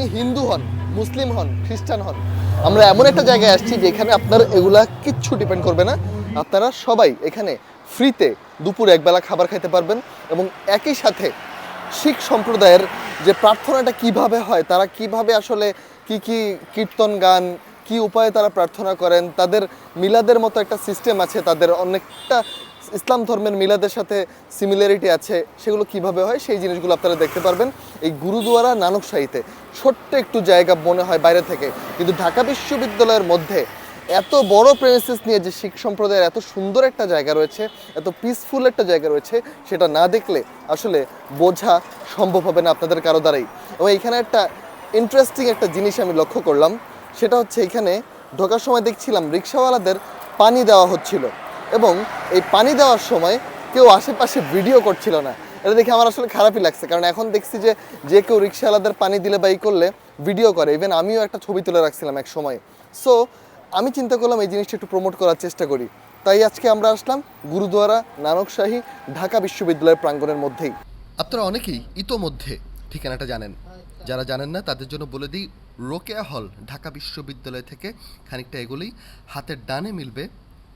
আপনি হিন্দু হন, মুসলিম হন, খ্রিস্টান হন, আমরা এমন একটা জায়গায় আসছি যেখানে আপনার এগুলা কিচ্ছু ডিপেন্ড করবে না। আপনারা সবাই এখানে ফ্রিতে দুপুর একবেলা খাবার খেতে পারবেন এবং একই সাথে শিখ সম্প্রদায়ের যে প্রার্থনাটা কীভাবে হয়, তারা কীভাবে আসলে কি কি কীর্তন গান, কি উপায়ে তারা প্রার্থনা করেন, তাদের মিলাদের মতো একটা সিস্টেম আছে, তাদের অনেকটা ইসলাম ধর্মের মিলাদের সাথে সিমিলারিটি আছে, সেগুলো কীভাবে হয় সেই জিনিসগুলো আপনারা দেখতে পারবেন। এই গুরুদুয়ারা নানকশাহীতে ছোট্ট একটু জায়গা মনে হয় বাইরে থেকে, কিন্তু ঢাকা বিশ্ববিদ্যালয়ের মধ্যে এত বড় প্রেমিসিস নিয়ে যে শিখ সম্প্রদায়ের এত সুন্দর একটা জায়গা রয়েছে, এত পিসফুল একটা জায়গা রয়েছে, সেটা না দেখলে আসলে বোঝা সম্ভব হবে না আপনাদের কারও দ্বারাই। এবং এখানে একটা ইন্টারেস্টিং একটা জিনিস আমি লক্ষ্য করলাম, সেটা হচ্ছে এখানে ঢোকার সময় দেখছিলাম রিক্সাওয়ালাদের পানি দেওয়া হচ্ছিল। এবং এই পানি দেওয়ার সময় কেউ আশেপাশে ভিডিও করছিল না। এটা দেখে আমার আসলে খারাপই লাগছে, কারণ এখন দেখছি যে যে কেউ রিক্সাওয়ালাদের পানি দিলে বা করলে ভিডিও করে। ইভেন আমিও একটা ছবি তুলে রাখছিলাম এক সময়। সো আমি চিন্তা করলাম এই জিনিসটা একটু প্রমোট করার চেষ্টা করি। তাই আজকে আমরা আসলাম গুরুদুয়ারা নানকশাহী ঢাকা বিশ্ববিদ্যালয়ের প্রাঙ্গণের মধ্যেই। আপনারা অনেকেই ইতোমধ্যে ঠিকানাটা জানেন। যারা জানেন না, তাদের জন্য বলে দিই, রোকেয়া হল ঢাকা বিশ্ববিদ্যালয় থেকে খানিকটা এগুলি হাতের ডানে মিলবে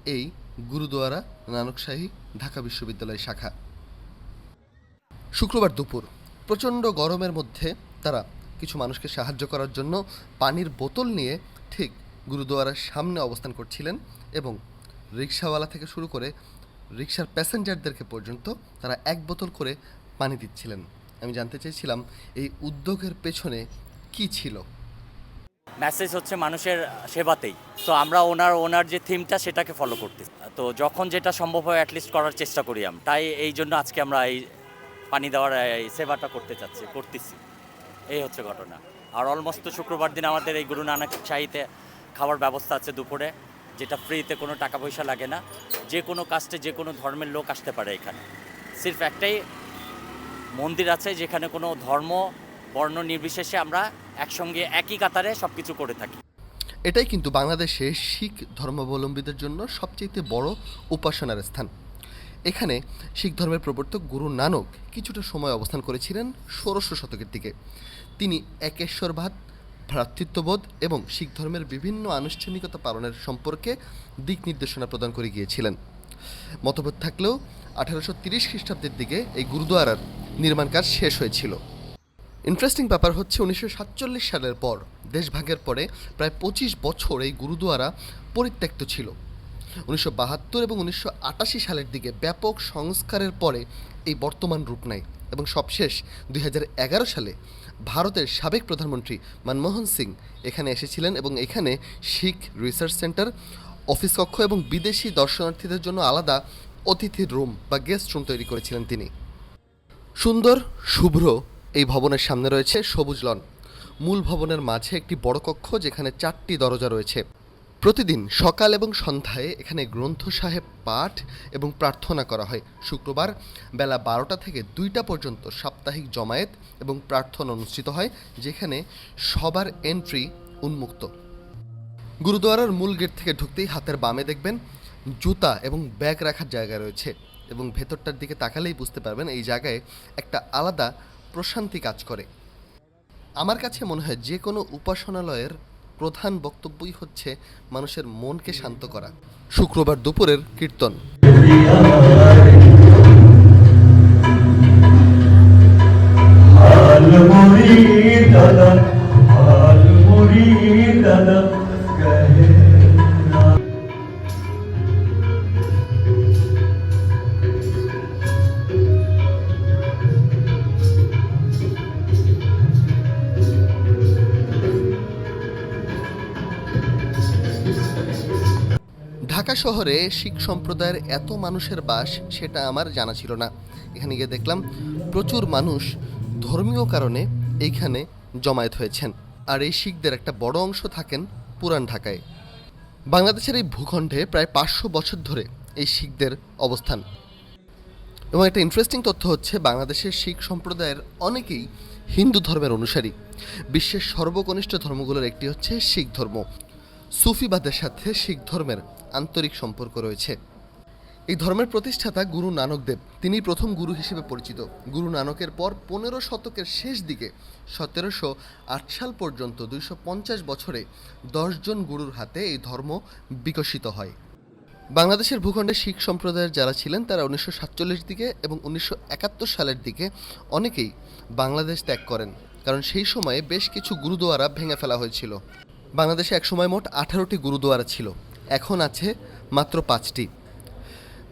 এই গুরুদুয়ারা নানকশাহী ঢাকা বিশ্ববিদ্যালয় শাখা। শুক্রবার দুপুর, প্রচণ্ড গরমের মধ্যে তারা কিছু মানুষকে সাহায্য করার জন্য পানির বোতল নিয়ে ঠিক গুরুদুয়ারার সামনে অবস্থান করছিলেন এবং রিক্সাওয়ালা থেকে শুরু করে রিক্সার প্যাসেঞ্জারদেরকে পর্যন্ত তারা এক বোতল করে পানি দিচ্ছিলেন। আমি জানতে চেয়েছিলাম, এই উদ্যোগের পেছনে কি ছিল? মেসেজ হচ্ছে মানুষের সেবাতেই। তো আমরা ওনার ওনার যে থিমটা সেটাকে ফলো করতেছি। তো যখন যেটা সম্ভব হয় অ্যাটলিস্ট করার চেষ্টা করি আমি তাই এই জন্য আজকে আমরা এই পানি দেওয়ার, এই সেবাটা করতে চাচ্ছি, করতেছি। এই হচ্ছে ঘটনা। আর অলমোস্ট তো শুক্রবার দিন আমাদের এই গুরু নানক শাহিতে খাবার ব্যবস্থা আছে দুপুরে, যেটা ফ্রিতে কোনো টাকা পয়সা লাগে না। যে কোনো কাস্টে যে কোনো ধর্মের লোক আসতে পারে এখানে। সির্ফ একটাই মন্দির আছে যেখানে কোনো ধর্ম বর্ণ নির্বিশেষে আমরা একসঙ্গে একই কাতারে সব কিছু করে থাকি। এটাই কিন্তু বাংলাদেশে শিখ ধর্মাবলম্বীদের জন্য সবচেয়ে বড় উপাসনার স্থান। এখানে শিখ ধর্মের প্রবর্তক গুরু নানক কিছুটা সময় অবস্থান করেছিলেন ষোড়শ শতকের দিকে। তিনি একেশ্বরবাদ, ভ্রাতৃত্ববোধ এবং শিখ ধর্মের বিভিন্ন আনুষ্ঠানিকতা পালনের সম্পর্কে দিক নির্দেশনা প্রদান করে গিয়েছিলেন। মতভেদ থাকলেও আঠারোশো তিরিশ খ্রিস্টাব্দের দিকে এই গুরুদুয়ারার নির্মাণ কাজ শেষ হয়েছিল। ইন্টারেস্টিং ব্যাপার হচ্ছে উনিশশো সাতচল্লিশ সালের পর দেশভাগের পরে প্রায় পঁচিশ বছর এই গুরুদুয়ারা পরিত্যক্ত ছিল। উনিশশো বাহাত্তর এবং উনিশশো আটাশি সালের দিকে ব্যাপক সংস্কারের পরে এই বর্তমান রূপ নেয় এবং সবশেষ দুই এগারো সালে ভারতের সাবেক প্রধানমন্ত্রী মনমোহন সিং এখানে এসেছিলেন এবং এখানে শিখ রিসার্চ সেন্টার, অফিস কক্ষ এবং বিদেশি দর্শনার্থীদের জন্য আলাদা অতিথির রুম বা গেস্ট রুম তৈরি করেছিলেন তিনি। সুন্দর, শুভ্র এই ভবনের সামনে রয়েছে সবুজ লন। মূল ভবনের মাঝে একটি বড় কক্ষ যেখানে চারটি দরজা রয়েছে। প্রতিদিন সকাল এবং সন্ধ্যায় এখানে গ্রন্থ সাহেব পাঠ এবং প্রার্থনা করা হয়। শুক্রবার বেলা বারোটা থেকে দুইটা পর্যন্ত সাপ্তাহিক জমায়েত এবং প্রার্থনা অনুষ্ঠিত হয়, যেখানে সবার এন্ট্রি উন্মুক্ত। গুরুদুয়ারার মূল গেট থেকে ঢুকতেই হাতের বামে দেখবেন জুতা এবং ব্যাগ রাখার জায়গা রয়েছে এবং ভেতরটার দিকে তাকালেই বুঝতে পারবেন এই জায়গায় একটা আলাদা প্রশান্তি কাজ করে। আমার কাছে মনে হয় যে কোনো উপাসনালয়ের প্রধান বক্তব্যই হচ্ছে মানুষের মনকে শান্ত করা। শুক্রবার দুপুরের কীর্তন। ঢাকা শহরে শিখ সম্প্রদায়ের এত মানুষের বাস সেটা আমার জানা ছিল না। এখানে গিয়ে দেখলাম প্রচুর মানুষ ধর্মীয় কারণে এইখানে জমায়েত হয়েছেন। আর এই শিখদের একটা বড় অংশ থাকেন পুরান ঢাকায়। বাংলাদেশের এই ভূখণ্ডে প্রায় পাঁচশো বছর ধরে এই শিখদের অবস্থান। এবং একটা ইন্টারেস্টিং তথ্য হচ্ছে বাংলাদেশের শিখ সম্প্রদায়ের অনেকেই হিন্দু ধর্মের অনুসারী। বিশ্বের সর্বকনিষ্ঠ ধর্মগুলোর একটি হচ্ছে শিখ ধর্ম। সুফিবাদের সাথে শিখ ধর্মের আন্তরিক সম্পর্ক রয়েছে। এই ধর্মের প্রতিষ্ঠাতা গুরু নানক দেব। তিনি প্রথম গুরু হিসেবে পরিচিত। গুরু নানকের পর পনেরো শতকের শেষ দিকে সতেরোশো আট সাল পর্যন্ত দুইশো পঞ্চাশ বছরে দশজন গুরুর হাতে এই ধর্ম বিকশিত হয়। বাংলাদেশের ভূখণ্ডে শিখ সম্প্রদায়ের যারা ছিলেন, তারা উনিশশো সাতচল্লিশ দিকে এবং উনিশশো একাত্তর সালের দিকে অনেকেই বাংলাদেশ ত্যাগ করেন। কারণ সেই সময়ে বেশ কিছু গুরুদুয়ারা ভেঙে ফেলা হয়েছিল। বাংলাদেশে একসময় মোট আঠারোটি গুরুদুয়ারা ছিল। এখন আছে মাত্র পাঁচটি।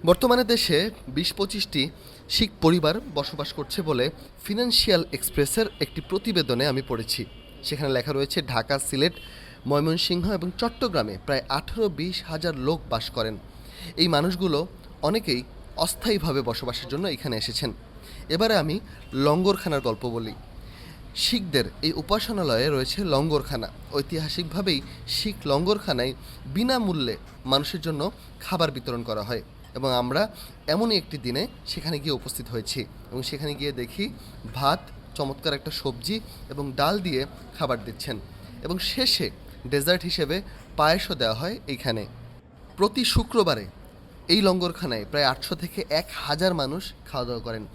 বর্তমানে দেশে বিশ পঁচিশটি শিখ পরিবার বসবাস করছে বলে ফিনান্সিয়াল এক্সপ্রেসের একটি প্রতিবেদনে আমি পড়েছি। সেখানে লেখা রয়েছে, ঢাকা, সিলেট, ময়মনসিংহ এবং চট্টগ্রামে প্রায় আঠারো বিশ হাজার লোক বাস করেন। এই মানুষগুলো অনেকেই অস্থায়ীভাবে বসবাসের জন্য এখানে এসেছেন। এবারে আমি লঙ্গরখানার গল্প বলি। শিখদের এই উপাসনালয়ে রয়েছে লঙ্গরখানা। ঐতিহাসিকভাবেই শিখ লঙ্গরখানায় বিনামূল্যে মানুষের জন্য খাবার বিতরণ করা হয় এবং আমরা এমনই একটি দিনে সেখানে গিয়ে উপস্থিত হয়েছি এবং সেখানে গিয়ে দেখি ভাত, চমৎকার একটা সবজি এবং ডাল দিয়ে খাবার দিচ্ছেন এবং শেষে ডেজার্ট হিসেবে পায়েসও দেওয়া হয় এইখানে। প্রতি শুক্রবারে এই লঙ্গরখানায় প্রায় আটশো থেকে এক হাজার মানুষ খাওয়া দাওয়া করেন।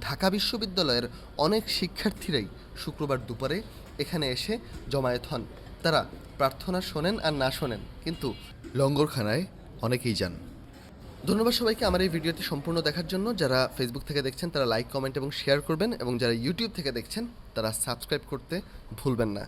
ঢাকা বিশ্ববিদ্যালয়ের অনেক শিক্ষার্থীরাই শুক্রবার দুপুরে এখানে এসে জমায়েত হন। তারা প্রার্থনা শোনেন আর না শোনেন, কিন্তু লঙ্গরখানায় অনেকেই যান। ধন্যবাদ সবাইকে আমার এই ভিডিওটি সম্পূর্ণ দেখার জন্য। যারা ফেসবুক থেকে দেখছেন, তারা লাইক কমেন্ট এবং শেয়ার করবেন এবং যারা ইউটিউব থেকে দেখছেন, তারা সাবস্ক্রাইব করতে ভুলবেন না।